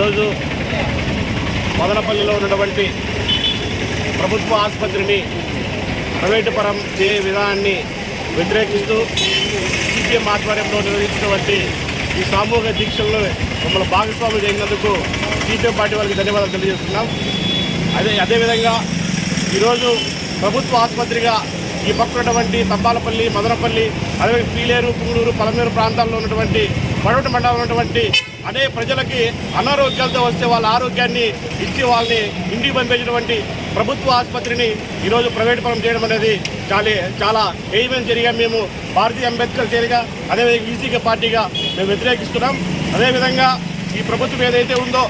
ఈరోజు మదనపల్లిలో ఉన్నటువంటి ప్రభుత్వ ఆసుపత్రిని ప్రైవేటు పరం చేయ విధానాన్ని వ్యతిరేకిస్తూ సిపిఎం ఆధ్వర్యంలో నిర్వహించినటువంటి ఈ సామూహిక దీక్షల్లో మమ్మల్ని భాగస్వాములు చేసినందుకు సిపిఎం పార్టీ వారికి ధన్యవాదాలు తెలియజేస్తున్నాం. అదే అదేవిధంగా ఈరోజు ప్రభుత్వ ఆసుపత్రిగా ఈ పక్కన ఉన్నటువంటి తంబాలపల్లి మదనపల్లి అదే పీలేరు పుంగూరు పలమేరు ప్రాంతాల్లో ఉన్నటువంటి పడవటి మండలంలో ఉన్నటువంటి అనే ప్రజలకి అనారోగ్యాలతో వస్తే వాళ్ళ ఆరోగ్యాన్ని ఇచ్చి వాళ్ళని ఇంటికి పంపించినటువంటి ప్రభుత్వ ఆసుపత్రిని ఈరోజు ప్రైవేట్ పరం చేయడం అనేది చాలా చాలా ఏమైన జరిగా మేము భారతీయ అంబేద్కర్ చేరిగా అదేవిధంగా ఈసీకే పార్టీగా మేము వ్యతిరేకిస్తున్నాం. అదేవిధంగా ఈ ప్రభుత్వం ఏదైతే ఉందో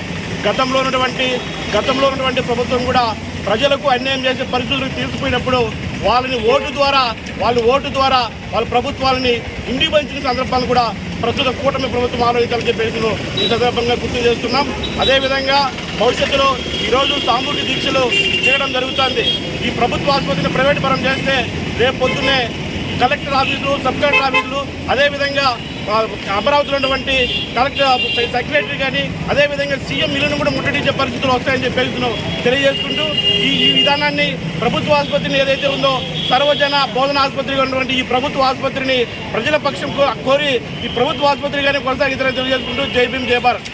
గతంలో ఉన్నటువంటి గతంలో ఉన్నటువంటి ప్రభుత్వం కూడా ప్రజలకు అన్యాయం చేసే పరిస్థితులు తీసుకుపోయినప్పుడు వాళ్ళని ఓటు ద్వారా వాళ్ళు ఓటు ద్వారా వాళ్ళ ప్రభుత్వాలని ఇంటికి పంచిన సందర్భాలు కూడా ప్రస్తుత కూటమి ప్రభుత్వం ఆలోచించాలని చెప్పేసి ఈ సందర్భంగా గుర్తు చేస్తున్నాం. అదేవిధంగా భవిష్యత్తులో ఈరోజు సామూహిక దీక్షలు చేయడం జరుగుతుంది. ఈ ప్రభుత్వ ఆసుపత్రిని ప్రైవేట్ పరం చేస్తే రేపు పొద్దున్నే కలెక్టర్ ఆఫీసులు సబ్ కలెక్టర్ ఆఫీసులు అదేవిధంగా అమరావతిలో ఉన్నటువంటి కలెక్టర్ సెక్రటరీ కానీ అదేవిధంగా సీఎం ఇల్లును కూడా ముట్టడించే పరిస్థితులు వస్తాయని చెప్పేసి తెలియజేసుకుంటూ ఈ ఈ విధానాన్ని ప్రభుత్వ ఆసుపత్రిని ఏదైతే ఉందో సర్వజన బోధన ఆసుపత్రిగా ఉన్నటువంటి ఈ ప్రభుత్వ ఆసుపత్రిని ప్రజల పక్షం కో- కోరి ఈ ప్రభుత్వ ఆసుపత్రిగానే కొనసాగించాలని తెలియజేసుకుంటూ జై భీమ్ జై భారత్.